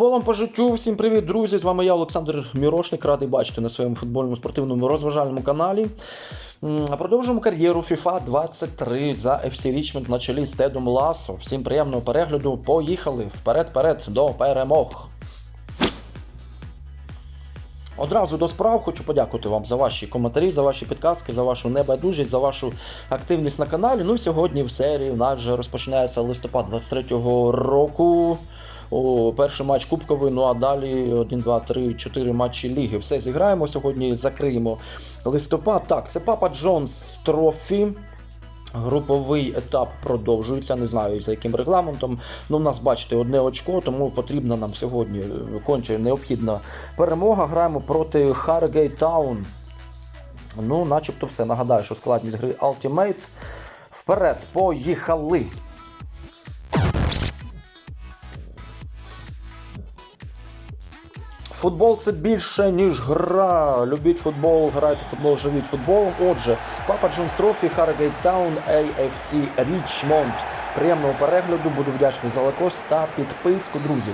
Футболом по життю. Всім привіт, друзі! З вами я, Олександр Мірошник. Радий бачити на своєму футбольному спортивному розважальному каналі. Продовжуємо кар'єру FIFA 23 за FC Річмонд на чолі з Тедом Ласо. Всім приємного перегляду. Поїхали вперед-перед до перемог. Одразу до справ хочу подякувати вам за ваші коментарі, за ваші підказки, за вашу небайдужість, за вашу активність на каналі. Ну і сьогодні в серії у нас вже розпочинається листопад 23-го року. О, перший матч кубковий, ну а далі 1, 2, 3, 4 матчі ліги. Все зіграємо. Сьогодні закриємо листопад. Так, це Папа Джонс Трофі. Груповий етап продовжується. Не знаю за яким регламентом. Ну, в нас, бачите, одне очко, тому потрібна нам сьогодні е, конче необхідна перемога. Граємо проти Харгейт Таун. Ну, начебто все. Нагадаю, що складність гри Ultimate. Вперед, поїхали! Футбол це більше, ніж гра. Любіть футбол, грайте футбол, живіть футболом. Отже, Папа Джонс Трофі, Харгейт Таун, AFC Річмонд. Приємного перегляду, буду вдячний за лайкос та підписку, друзі.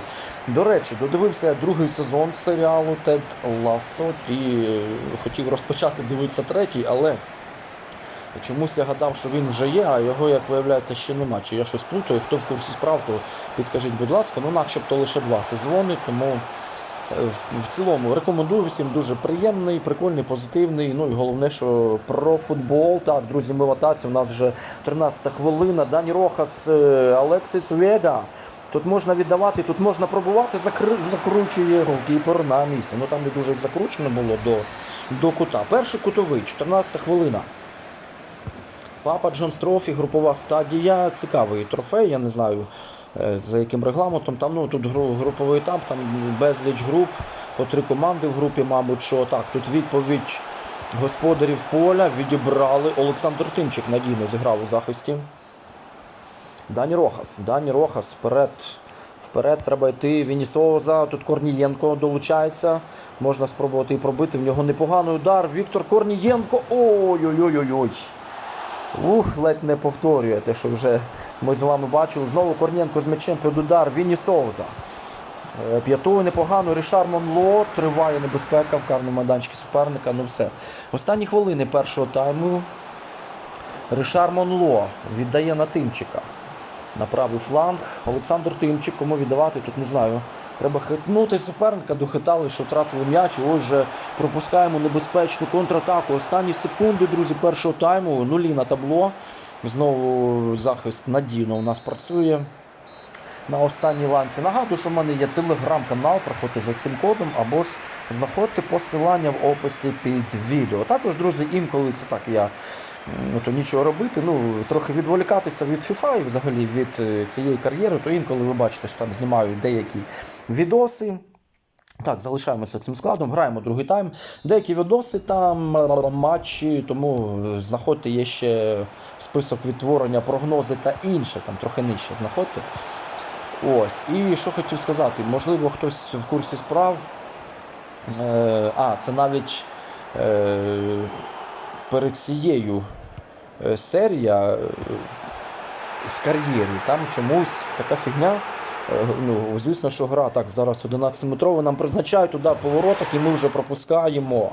До речі, додивився другий сезон серіалу Тед Лассо і хотів розпочати дивитися третій, але Чомусь я гадав, що він вже є, а його, як виявляється, ще нема. Чи я щось плутаю? Хто в курсі справ, то підкажіть, будь ласка. Ну, начебто лише два сезони, тому в, цілому рекомендую всім дуже приємний, прикольний, позитивний. Ну і головне, що про футбол. Так, друзі, ми в атаці. У нас вже 13 хвилина. Дані Рохас, е, Алексіс Вега. Тут можна віддавати, тут можна пробувати, закри... закручує голкіпер на місці. Ну там не дуже закручено було до, до кута. Перший кутовий, 14 хвилина. Папа Джонс Трофі, групова стадія. Цікавий трофей, я не знаю за яким регламентом. Там ну, тут гру- груповий етап, там безліч груп, по три команди в групі, мабуть, що так. Тут відповідь господарів поля відібрали. Олександр Тимчик надійно зіграв у захисті. Дані Рохас. Дані Рохас вперед. Вперед треба йти. Вінісоза. Тут Корнієнко долучається. Можна спробувати і пробити. В нього непоганий удар. Віктор Корнієнко. Ой-ой-ой-ой. Ух, ледь не повторює те, що вже ми з вами бачили. Знову Корнєнко з м'ячем під удар. Вінні Соуза. Е, П'ятою непогано. Рішар Монло. Триває небезпека в карному майданчику суперника. Ну все. Останні хвилини першого тайму. Рішар Монло віддає на Тимчика. На правий фланг. Олександр Тимчик, кому віддавати, тут не знаю. Треба хитнути суперника, дохитали, що втратили м'яч. Ось же пропускаємо небезпечну контратаку. Останні секунди, друзі, першого тайму. Нулі на табло. Знову захист надійно у нас працює. На останній ланці нагадую, що в мене є телеграм-канал, проходьте за цим кодом, або ж заходьте посилання в описі під відео. Також, друзі, інколи це так я ну, то нічого робити, ну трохи відволікатися від FIFA і взагалі від е, цієї кар'єри, то інколи ви бачите, що там знімаю деякі відоси. Так, залишаємося цим складом, граємо другий тайм. Деякі відоси там, матчі, тому е, знаходьте є ще список відтворення, прогнози та інше, там трохи нижче знаходьте. Ось. І що хотів сказати, можливо, хтось в курсі справ. Е, а, це навіть перед цією серія е, в кар'єрі. Там чомусь така фігня. Е, Ну, звісно, що гра так зараз 11-метрова, нам призначають удар по і ми вже пропускаємо.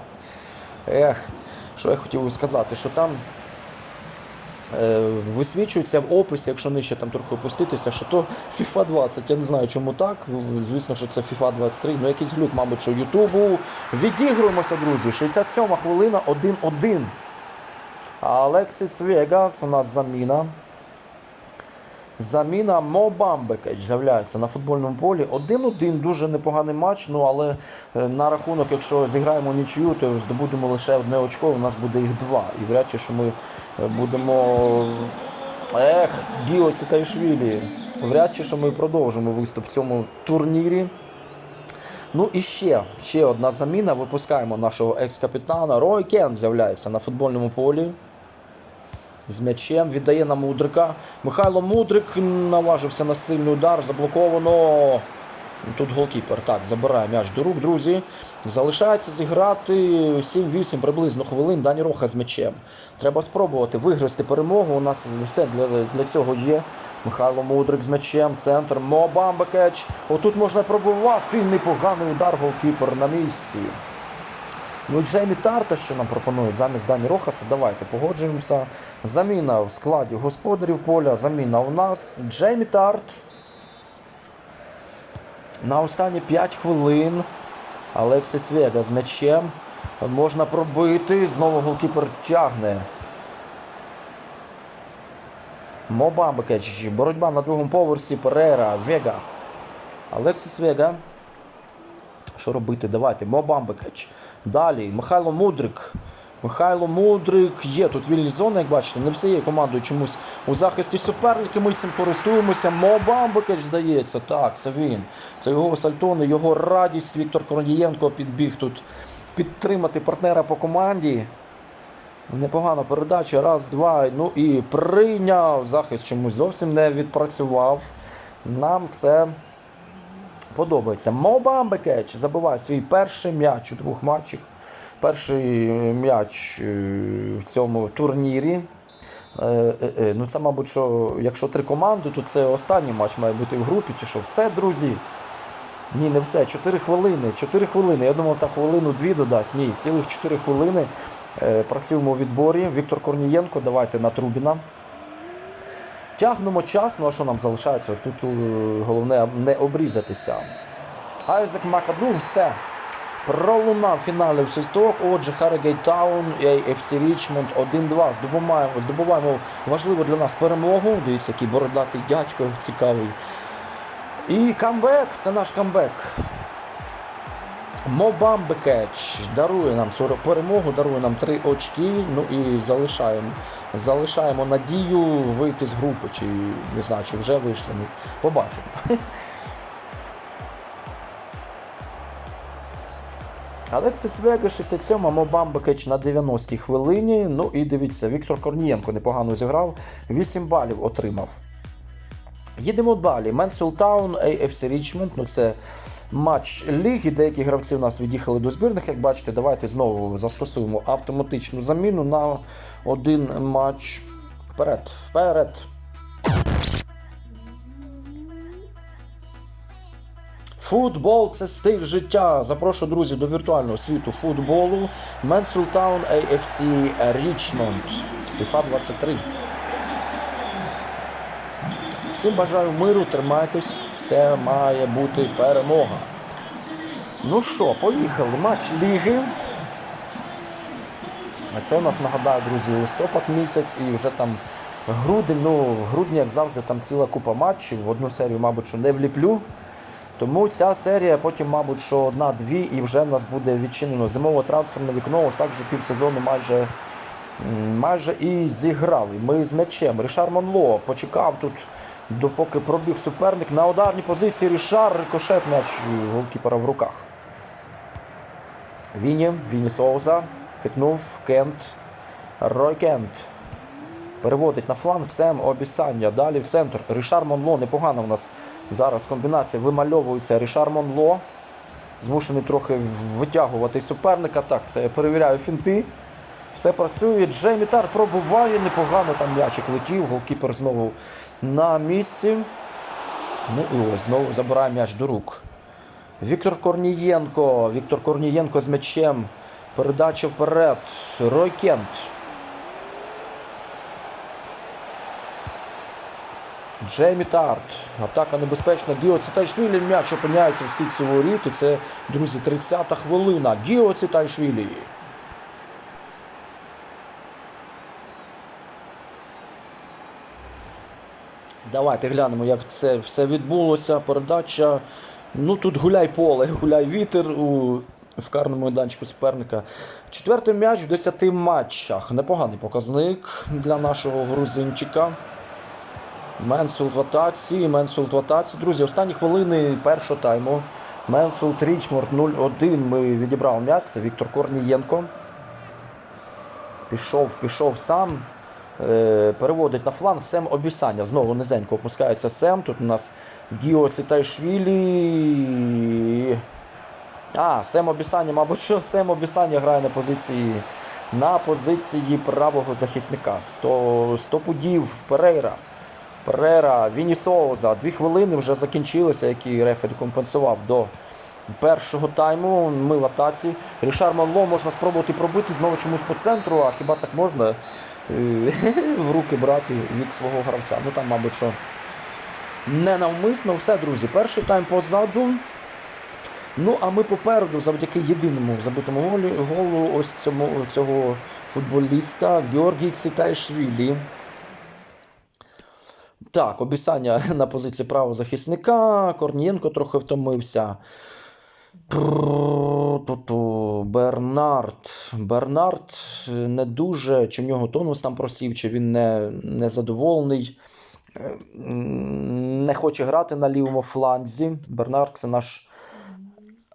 Ех, що я хотів сказати, що там е, висвічується в описі, якщо нижче там трохи опуститися, що то FIFA 20. Я не знаю, чому так. Звісно, що це FIFA 23. Ну, якийсь глюк, мабуть, що Ютубу. Відігруємося, друзі. 67 хвилина, 1-1. Алексіс Вегас у нас заміна. Заміна Мо Бамбекеч з'являється на футбольному полі. 1-1, дуже непоганий матч. Ну але е, на рахунок, якщо зіграємо нічию, то здобудемо лише одне очко, у нас буде їх два. І вряд чи що ми е, будемо. Ех, Гіо Цикайшвілі. Вряд чи що ми продовжимо виступ в цьому турнірі. Ну і ще, ще одна заміна. Випускаємо нашого екс-капітана. Рой Кен з'являється на футбольному полі. З м'ячем віддає на Мудрика. Михайло Мудрик наважився на сильний удар. Заблоковано. Тут голкіпер. Так, забирає м'яч до рук, друзі. Залишається зіграти 7-8 приблизно хвилин. Дані Роха з м'ячем. Треба спробувати виграти перемогу. У нас все для, для цього є. Михайло Мудрик з м'ячем, центр, Мобамбекеч. Отут можна пробувати. Непоганий удар голкіпер на місці. Ну, Джеймі Тарта, що нам пропонують замість Дані Рохаса, давайте погоджуємося. Заміна в складі господарів поля, заміна у нас. Джеймі Тарт. На останні 5 хвилин Алексіс Вега з м'ячем. Можна пробити. Знову голкіпер тягне. Мобамбекеч. Боротьба на другому поверсі. Перера. Вега. Алексіс Вега. Що робити? Давайте. Мобамбекеч. Далі. Михайло Мудрик. Михайло Мудрик є тут вільні зони, як бачите, не всією командою чомусь у захисті суперники. Ми цим користуємося. Мобамбекеч здається. Так, це він. Це його сальтони, його радість. Віктор Корнієнко підбіг тут підтримати партнера по команді. Непогана передача. Раз, два. Ну і прийняв. Захист чомусь зовсім не відпрацював. Нам це подобається. Мобамбекеч забиває свій перший м'яч у двох матчах. Перший м'яч е, в цьому турнірі. Е, е, е, Ну, це, мабуть, що якщо три команди, то це останній матч має бути в групі. Чи що? Все, друзі. Ні, не все. 4 хвилини. 4 хвилини. Я думав, так хвилину-дві додасть. Ні, цілих 4 хвилини. Е, Працюємо у відборі. Віктор Корнієнко, давайте на Трубіна. Тягнемо час, ну а що нам залишається? Ось тут е, головне не обрізатися. Айзек Макадул, все. Пролунав фінальний свисток. Отже, Харрогейт Таун і AFC Річмонд 1-2. Здобуваємо, здобуваємо важливу для нас перемогу. Дивіться, який бородатий дядько цікавий. І камбек, це наш камбек. Мобамбекеч дарує нам перемогу, дарує нам 3 очки. Ну і залишаємо, залишаємо надію вийти з групи. Чи не знаю, чи вже вийшли. Ну, побачимо. Алексіс Вега 67, Мобамбекеч на 90-й хвилині. Ну і дивіться, Віктор Корнієнко непогано зіграв, 8 балів отримав. Їдемо далі. Менсвіл Таун, AFC Річмонд. Ну це матч ліги. Деякі гравці у нас від'їхали до збірних. Як бачите, давайте знову застосуємо автоматичну заміну на один матч. Вперед, вперед. Футбол це стиль життя. Запрошую друзів до віртуального світу футболу. Менсвіл Таун, AFC Річмонд. FIFA 23. Всім бажаю миру, тримайтесь, все має бути перемога. Ну що, поїхали. Матч ліги. Це у нас нагадаю, друзі, листопад місяць і вже там грудень. Ну, в грудні, як завжди, там ціла купа матчів. В одну серію, мабуть, що не вліплю. Тому ця серія потім, мабуть, що одна-дві, і вже в нас буде відчинено зимове трансферне вікно. Ось так вже півсезону майже майже і зіграли. Ми з м'ячем. Рішар Монло почекав тут, допоки пробіг суперник. На ударній позиції Рішар рикошет м'яч голкіпера в руках. Віні, Віні Соуза. Хитнув Кент. Рой Кент. Переводить на фланг Сем Обісання. Далі в центр. Рішар Монло. Непогана в нас зараз комбінація. Вимальовується Рішар Монло. Змушений трохи витягувати суперника. Так, це я перевіряю фінти. Все працює. Джеймі Тар пробуває. Непогано там м'ячик летів. Голкіпер знову на місці. Ну і ось знову забирає м'яч до рук. Віктор Корнієнко. Віктор Корнієнко з м'ячем. Передача вперед. Рой Кент. Джеймі Тарт. Атака небезпечна. Гіо Цитайшвілі м'яч опиняється в сіксі воріт. І це, друзі, 30-та хвилина. Гіо Цитайшвілі. Давайте глянемо, як це все відбулося. Передача. Ну тут гуляй поле, гуляй вітер у в карному майданчику суперника. Четвертий м'яч в 10 матчах. Непоганий показник для нашого грузинчика. Менсфілд в атаці, Менсфілд в атаці. Друзі, останні хвилини першого тайму. Менсфілд Річморд 0-1. Ми відібрали м'яч. Це Віктор Корнієнко. Пішов, пішов сам. Е, переводить на фланг Сем Обісання. Знову низенько опускається Сем. Тут у нас Гіо Цитайшвілі. А, Сем Обісання, мабуть, що Сем Обісання грає на позиції на позиції правого захисника. 100, 100 пудів Перейра. Перера, Вінісоуза. Дві хвилини вже закінчилися, які рефері компенсував до першого тайму. Ми в атаці. Рішар Манло можна спробувати пробити знову чомусь по центру, а хіба так можна в руки брати від свого гравця? Ну там, мабуть, що ненавмисно. Все, друзі, перший тайм позаду. Ну, а ми попереду, завдяки єдиному забитому голі, голу ось цьому, цього футболіста Георгій Цитайшвілі. Так, обіцяння на позиції правого захисника. Корнієнко трохи втомився. Бернард. Бернард не дуже, чи в нього тонус там просів, чи він не, не задоволений. Не хоче грати на лівому фланзі. Бернард це наш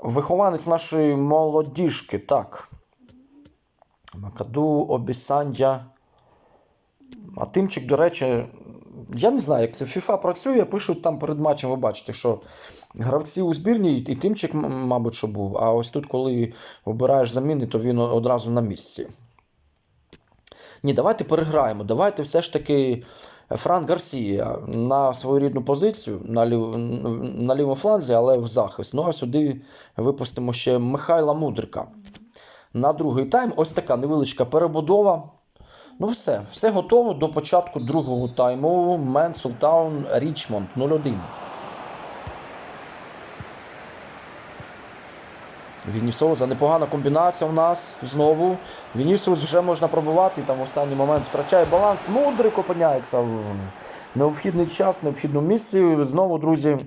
вихованець нашої молодіжки. Так. Макаду, Обісандя. А Тимчик, до речі, я не знаю, як це FIFA працює, пишуть там перед матчем, ви бачите, що гравці у збірні, і Тимчик, мабуть, що був. А ось тут, коли обираєш заміни, то він одразу на місці. Ні, давайте переграємо. Давайте все ж таки Франк Гарсія на свою рідну позицію на, лів... на лівому фланзі, але в захист. Ну а сюди випустимо ще Михайла Мудрика. На другий тайм ось така невеличка перебудова. Ну, все, все готово до початку другого тайму. Мен Султаун Річмонд 0-1. Вінісоуза непогана комбінація у нас знову. Вінісіус вже можна пробувати, там в останній момент втрачає баланс. Мудрик опиняється в необхідний час, в необхідному місці. Знову, друзі,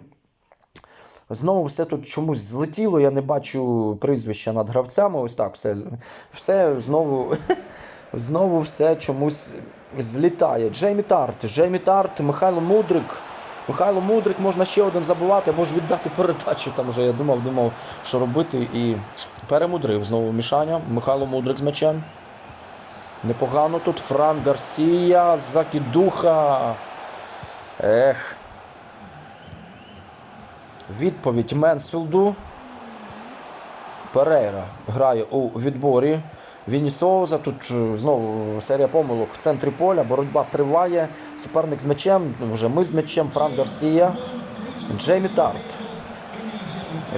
Знову все тут чомусь злетіло, я не бачу прізвища над гравцями. Ось так, все, все знову, знову все чомусь злітає. Джеймі Тарт, Джеймі Тарт, Михайло Мудрик. Михайло Мудрик можна ще один забувати, може віддати передачу. Там вже я думав, думав, що робити. І перемудрив знову мішання. Михайло Мудрик з м'ячем. Непогано тут. Франк Гарсія, Закідуха. Ех. Відповідь Менсфілду. Перейра грає у відборі. Вінні Соуза. Тут е, знову серія помилок в центрі поля. Боротьба триває. Суперник з м'ячем. ну, Вже ми з м'ячем. Франк Гарсія. Джеймі Тарт.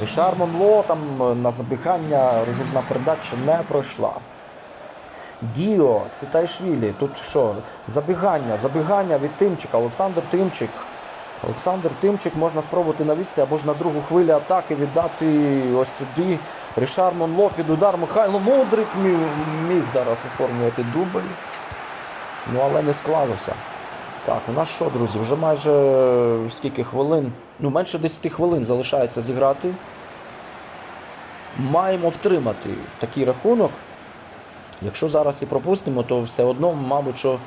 Рішар Монло там е, на забігання розрізна передача не пройшла. Діо, Цитайшвілі. Тут що? Забігання, забігання від Тимчика. Олександр Тимчик. Олександр Тимчик можна спробувати навісти або ж на другу хвилю атаки віддати ось сюди. Рішар Монло під удар. Михайло Мудрик міг, міг зараз оформлювати дубль. Ну, але не склалося. Так, у нас що, друзі? Вже майже е, скільки хвилин? Ну, менше 10 хвилин залишається зіграти. Маємо втримати такий рахунок. Якщо зараз і пропустимо, то все одно, мабуть, що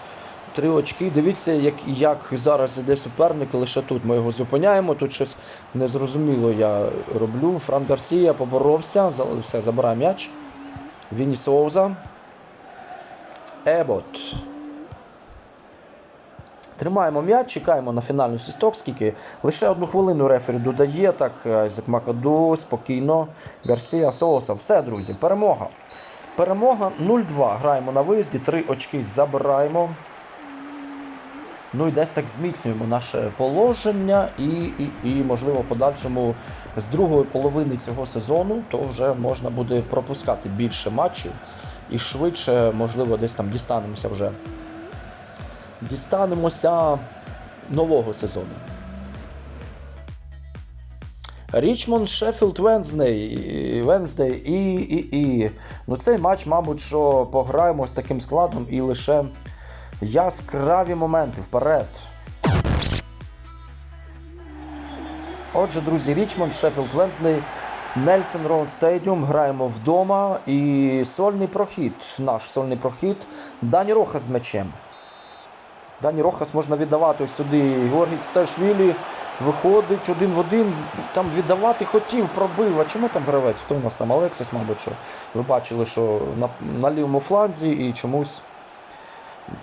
три очки. Дивіться, як, як зараз іде суперник, лише тут ми його зупиняємо. Тут щось незрозуміло я роблю. Франк Гарсія поборовся, все, забирає м'яч. Вінні Соуза. Ебот. Тримаємо м'яч, чекаємо на фінальний свісток, скільки лише одну хвилину рефері додає. Так, Айзек Макаду, спокійно. Гарсія Соуса. Все, друзі, перемога. Перемога 0-2. Граємо на виїзді, 3 очки забираємо. Ну і десь так зміцнюємо наше положення, і, і, і можливо, подальшому з другої половини цього сезону то вже можна буде пропускати більше матчів і швидше, можливо, десь там дістанемося вже. Дістанемося нового сезону. Річмонд, Шеффілд, Венздей, Венздей і, і, і. Ну цей матч, мабуть, що пограємо з таким складом і лише яскраві моменти вперед. Отже, друзі, Річмонд, Шеффілд, Венздей, Нельсон Роуд Стадіум. Граємо вдома. І сольний прохід. Наш сольний прохід. Дані Роха з м'ячем. Дані Рохас можна віддавати ось сюди. Георгій Сташвілі виходить один в один. Там віддавати хотів, пробив. А чому там гравець? Хто у нас там? Алексис, мабуть, що ви бачили, що на, на лівому фланзі і чомусь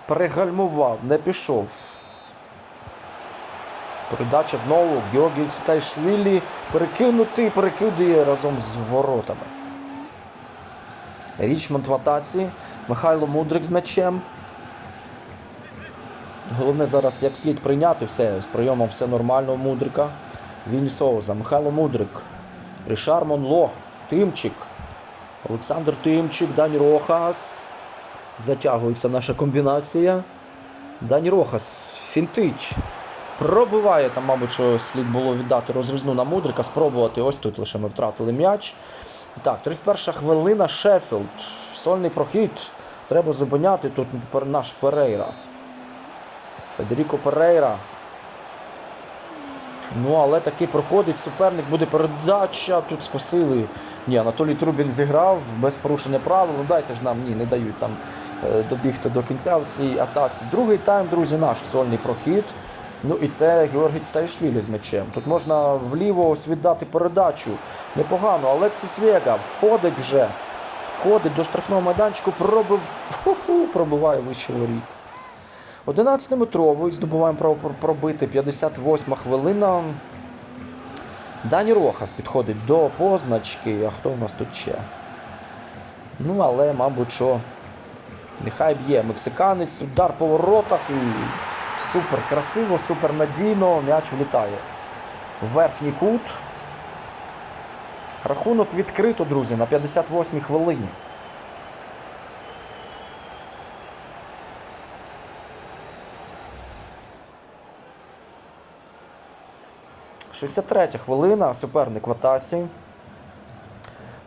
Перегальмував, не пішов. Передача знову. Георгій Стайшвілі перекинутий, перекидує разом з воротами. Річмонд в атаці. Михайло Мудрик з м'ячем. Головне зараз як слід прийняти все. З прийомом все нормально Мудрика. Вінні Соуза. Михайло Мудрик. Рішар Монло. Тимчик. Олександр Тимчик, Дані Рохас. Затягується наша комбінація. Дані Рохас. Фінтич. Пробиває там, мабуть, що слід було віддати розрізну на Мудрика, спробувати. Ось тут лише ми втратили м'яч. Так, 31 хвилина Шеффілд. Сольний прохід. Треба зупиняти тут наш Ферейра. Федеріко Перейра. Ну, але таки проходить суперник, буде передача. Тут скосили. Ні, Анатолій Трубін зіграв без порушення правил. Ну дайте ж нам ні, не дають там е, добігти до кінця в цій атаці. Другий тайм, друзі, наш сольний прохід. Ну і це Георгій Стайшвілі з м'ячем. Тут можна вліво ось віддати передачу. Непогано. Алексіс Вега входить вже. Входить до штрафного майданчику, пробив, пробиває вище воріт. 11-метровий, здобуваємо право пробити 58 хвилина. Дані Рохас підходить до позначки. А хто у нас тут ще? Ну, але, мабуть, що нехай б'є мексиканець, удар по воротах і супер красиво, супер надійно. М'яч влітає. Верхній кут. Рахунок відкрито, друзі, на 58-й хвилині. – 63 хвилина, суперник в атаці.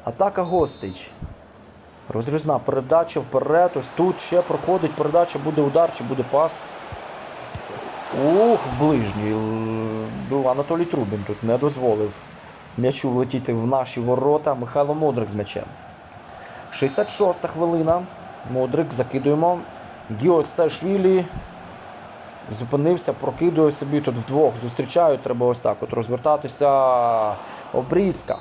Атака гостей. Розрізна передача вперед. Ось тут ще проходить передача, буде удар чи буде пас. Ух, в ближній. Ну, Анатолій Трубін тут не дозволив м'ячу влетіти в наші ворота. Михайло Мудрик з м'ячем. 66 хвилина. Мудрик закидуємо. Гіо Сташвілі зупинився, прокидує собі тут вдвох. Зустрічають, треба ось так от розвертатися. Обрізка.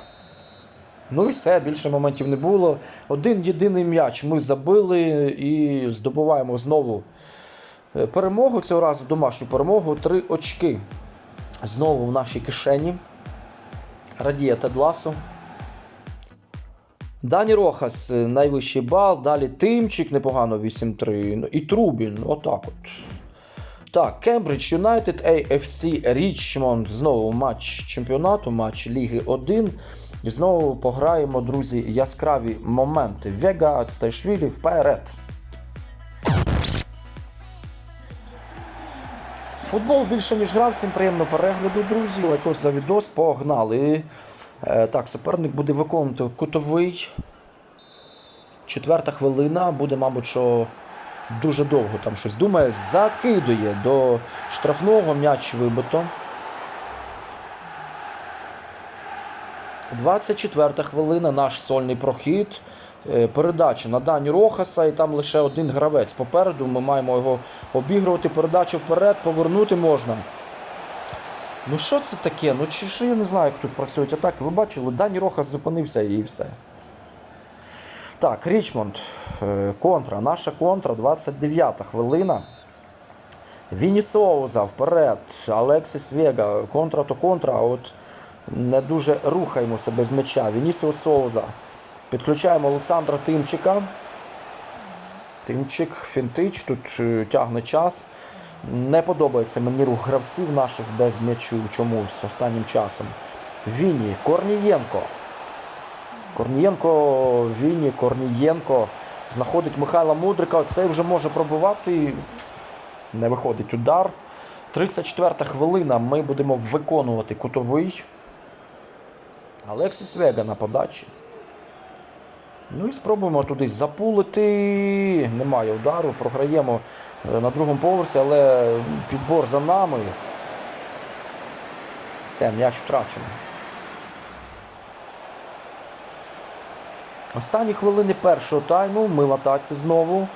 Ну і все, більше моментів не було. Один єдиний м'яч ми забили і здобуваємо знову е, перемогу. Цього разу домашню перемогу. Три очки. Знову в нашій кишені. Радіє Тед Ласо. Дані Рохас е, найвищий бал. Далі Тимчик непогано 8-3. Ну, І Трубін. Отак от. Так, Кембридж Юнайтед, AFC Річмонд. Знову матч чемпіонату, матч Ліги 1. І знову пограємо, друзі, яскраві моменти. Вега, Стайшвілі вперед. Футбол більше ніж грав, всім приємного перегляду, друзі. Якось за відос погнали. Е, так, суперник буде виконувати кутовий. Четверта хвилина, буде, мабуть, що дуже довго там щось думає. Закидує до штрафного м'яч вибито. 24 хвилина, наш сольний прохід. Е, Передача на Дані Рохаса, і там лише один гравець попереду. Ми маємо його обігрувати. Передачу вперед, повернути можна. Ну що це таке? Ну чи ж я не знаю, як тут працюють атаки. Ви бачили, Дані Рохас зупинився і все. Так, Річмонд. е, Контра. Наша контра, 29-та хвилина. Віні Соуза вперед. Алексіс Вега. Контра то контра, от не дуже рухаємося без м'яча. Вінісіо Соуза. Підключаємо Олександра Тимчика. Тимчик, фінтич, тут е, тягне час. Не подобається мені рух гравців наших без м'ячу чомусь останнім часом. Віні, Корнієнко. Корнієнко, Віні, Корнієнко. Знаходить Михайла Мудрика. Цей вже може пробувати. Не виходить удар. 34 хвилина. Ми будемо виконувати кутовий. Алексіс Вега на подачі. Ну і спробуємо туди запулити. Немає удару, програємо е, на другому поверсі, але підбор за нами. Все, м'яч втрачено. Останні хвилини першого тайму ми в атаці знову.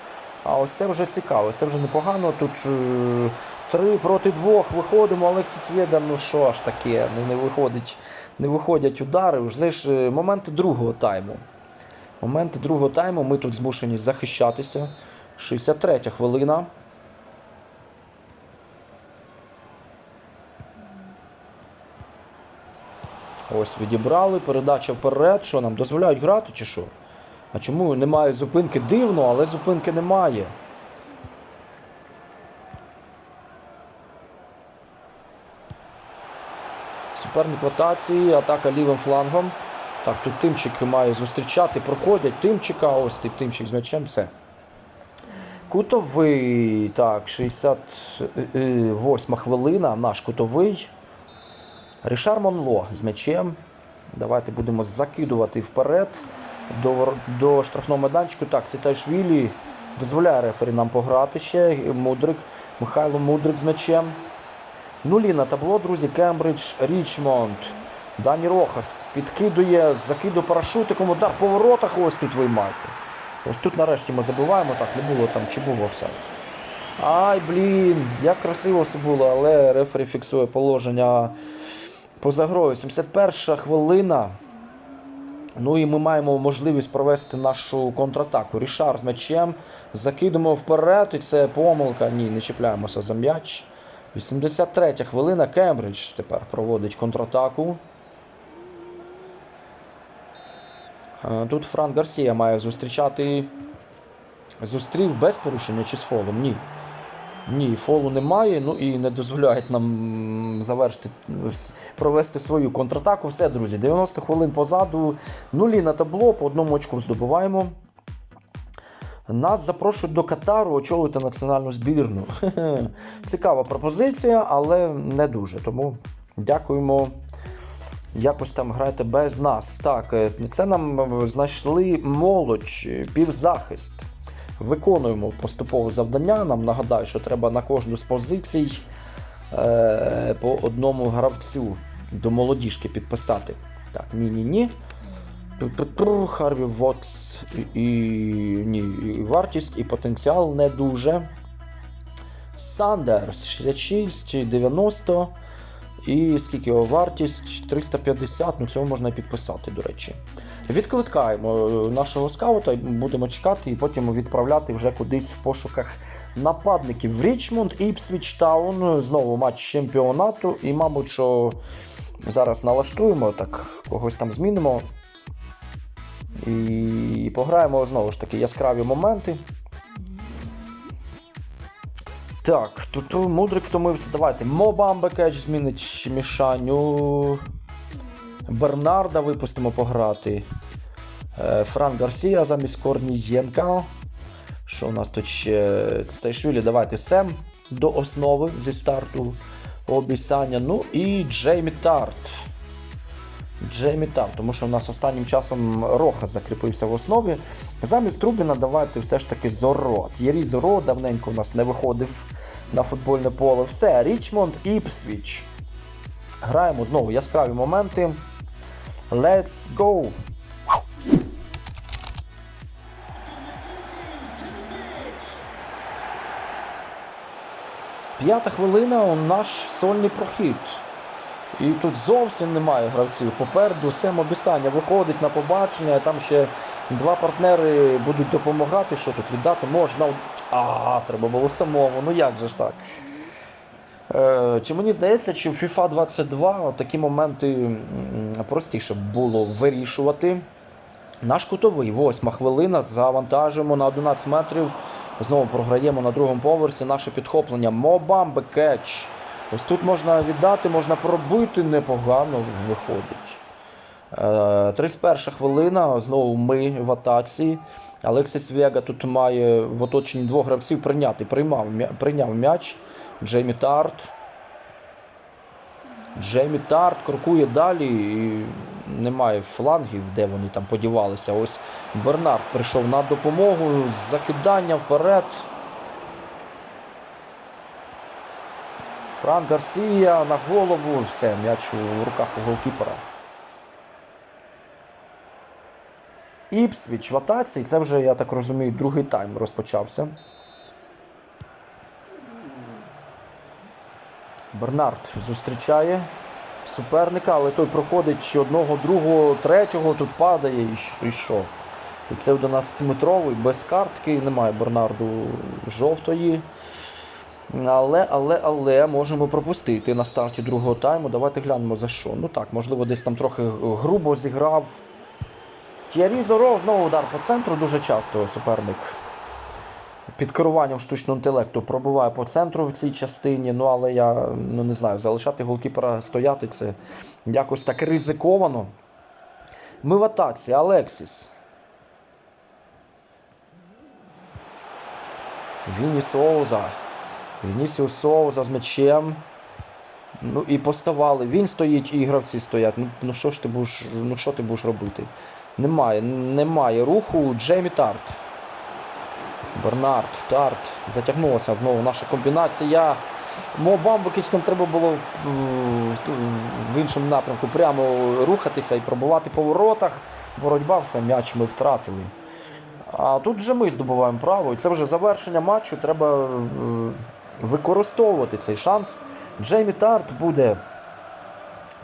А ось це вже цікаво, це вже непогано. Тут е, три проти двох виходимо. Олексіс Вега, ну що ж таке, ну не виходить, не виходять удари. Вже ж е, моменти другого тайму. Моменти другого тайму ми тут змушені захищатися. 63 хвилина. Ось відібрали, передача вперед. Що нам дозволяють грати чи що? А чому немає зупинки? Дивно, але зупинки немає. Суперник в атака лівим флангом. Так, тут Тимчик має зустрічати, проходять Тимчика, ось ти- Тимчик з м'ячем, все. Кутовий. Так, 68 хвилина. Наш кутовий. Рішар Монло з м'ячем. Давайте будемо закидувати вперед до, до штрафного майданчику. Так, Сітайшвілі дозволяє рефері нам пограти ще. Мудрик, Михайло Мудрик з м'ячем. Нулі на табло, друзі. Кембридж, Річмонд. Дані Рохас підкидує, закидує парашутиком, удар по воротах. Ось тут виймайте. Ось тут нарешті ми забуваємо, так не було там чи було все. Ай, блін, як красиво все було, але рефері фіксує положення поза грою. 71 хвилина. Ну і ми маємо можливість провести нашу контратаку. Рішар з м'ячем. Закидемо вперед, і це помилка. Ні, не чіпляємося за м'яч. 83 хвилина. Кембридж тепер проводить контратаку. Е, Тут Франк Гарсія має зустрічати. Зустрів без порушення чи з фолом? Ні. Ні, фолу немає, ну і не дозволяють нам завершити провести свою контратаку. Все, друзі, 90 хвилин позаду. Нулі на табло, по одному очку здобуваємо. Нас запрошують до Катару очолити національну збірну. Цікава пропозиція, але не дуже. Тому дякуємо. Якось там грайте без нас. Так, е, це нам е, знайшли молодь, е, півзахист. Виконуємо поступове завдання. Нам нагадаю, що треба на кожну з позицій е, по одному гравцю до молодіжки підписати. Так, ні-ні-ні. Харві Вотс і, і, ні, і вартість, і потенціал не дуже. Сандерс 66, 90. І скільки його вартість? 350, ну цього можна і підписати, до речі. Відкликаємо е, нашого скаута, будемо чекати і потім відправляти вже кудись в пошуках нападників. Річмонд, Іпсвіч Таун. Знову матч чемпіонату. І, мабуть, що зараз налаштуємо, так, когось там змінимо. І пограємо знову ж таки яскраві моменти. Так, тут Мудрик втомився. Давайте. Мобамбе кетч змінить мішаню. Бернарда випустимо пограти. Е, Франк Гарсія замість Корнієнка. Що у нас тут ще? Стайшвілі, давайте Сем до основи зі старту обіцяння. Ну і Джеймі Тарт. Джеймі Тарт, тому що у нас останнім часом Роха закріпився в основі. Замість Трубіна давайте все ж таки Зоро. Т'єрі Зоро давненько у нас не виходив на футбольне поле. Все, Річмонд, Іпсвіч. Граємо знову яскраві моменти. Let's go! П'ята хвилина наш сольний прохід. І тут зовсім немає гравців. Попереду Сем Обісання виходить на побачення, там ще два партнери будуть допомагати. Що тут віддати можна. А, треба було самому. Ну як же ж так? Е, чи мені здається, чи в FIFA 22 такі моменти простіше було вирішувати? Наш кутовий, восьма хвилина, завантажуємо на 11 метрів. Знову програємо на другому поверсі наше підхоплення. Мобамбе кетч. Ось тут можна віддати, можна пробити непогано виходить. Е, 31 хвилина, знову ми в атаці. Алексіс Вега тут має в оточенні двох гравців прийняти. Приймав, прийняв м'яч. Джеймі Тарт. Джеймі Тарт крокує далі і немає флангів, де вони там подівалися. Ось Бернард прийшов на допомогу. Закидання вперед. Франк Гарсія на голову. Все, м'яч у руках у голкіпера. Іпсвіч в атаці. Це вже, я так розумію, другий тайм розпочався. Бернард зустрічає суперника, але той проходить ще одного, другого, третього, тут падає і що? І це 11-метровий, без картки, немає Бернарду жовтої. Але, але, але можемо пропустити на старті другого тайму. Давайте глянемо за що. Ну так, можливо, десь там трохи грубо зіграв. Тіарі Зоров знову удар по центру дуже часто суперник. Під керуванням штучного інтелекту пробуває по центру в цій частині. Ну, але я ну, не знаю, залишати голкіпера стояти це якось так ризиковано. Ми в атаці, Алексіс. Віні Соуза. Вінісіус Соуза з м'ячем. Ну і поставали. Він стоїть і гравці стоять. Ну, ну що ж ти будеш, ну що ти будеш робити? Немає, немає руху. Джеймі Тарт. Бернард, Тарт. Затягнулася знову наша комбінація. Мобамбукіч там треба було в, іншому напрямку прямо рухатися і пробувати по воротах. Боротьба, все, м'яч ми втратили. А тут вже ми здобуваємо право, і це вже завершення матчу. Треба е, використовувати цей шанс. Джеймі Тарт буде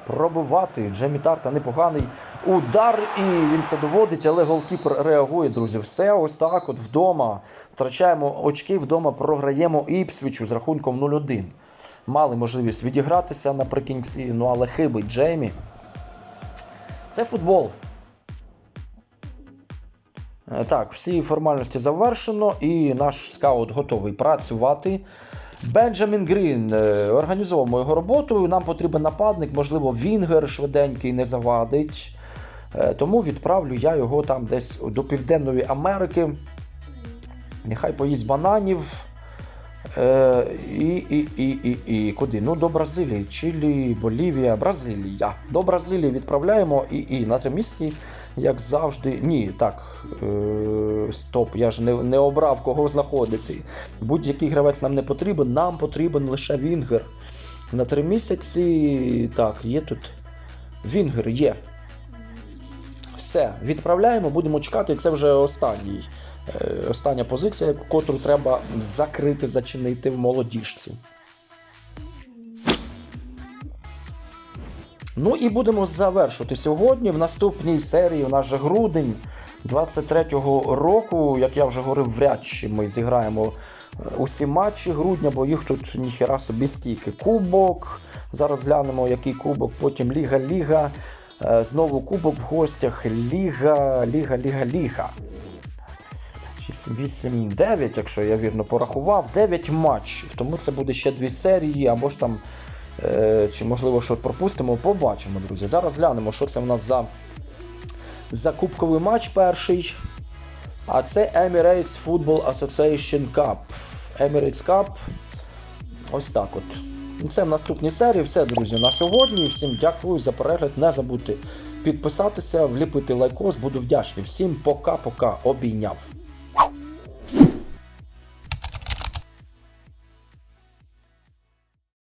пробивати. Джеймі Тарта непоганий удар, і він це доводить, але голкіпер реагує, друзі. Все ось так. От вдома втрачаємо очки, вдома програємо Іпсвічу з рахунком 0-1. Мали можливість відігратися наприкінці, ну але хибить Джеймі. Це футбол. Е, Так, всі формальності завершено, і наш скаут готовий працювати. Бенджамін Грін е, організовуємо його роботу. Нам потрібен нападник, можливо, Вінгер швиденький не завадить. Е, Тому відправлю я його там десь до Південної Америки. Нехай поїсть бананів. Е, і, і, і, і, і куди? Ну, до Бразилії, Чилі, Болівія, Бразилія. До Бразилії відправляємо і, і на три місці, як завжди. Ні, так. Е, стоп, я ж не, не обрав кого знаходити. Будь-який гравець нам не потрібен, нам потрібен лише Вінгер. На три місяці. Так, є тут. Вінгер є. Все, відправляємо, будемо чекати. Це вже останній. е, Остання позиція, котру треба закрити, зачинити в молодіжці. Ну і будемо завершувати сьогодні. В наступній серії у нас же грудень 23-го року, як я вже говорив, вряд чи ми зіграємо е, усі матчі грудня, бо їх тут ніхера собі скільки. Кубок. Зараз глянемо, який кубок, потім Ліга Ліга. Е, Знову кубок в гостях. Ліга, Ліга, Ліга, Ліга. 8, 9, якщо я вірно порахував, 9 матчів. Тому це буде ще дві серії, або ж там, чи можливо що пропустимо, побачимо, друзі. Зараз глянемо, що це в нас за, за кубковий матч перший. А це Emirates Football Association Cup. Emirates Cup. Ось так от. Ну, Це в наступній серії. Все, друзі, на сьогодні. Всім дякую за перегляд. Не забудьте підписатися, вліпити лайкос. Буду вдячний. Всім пока-пока. Обійняв.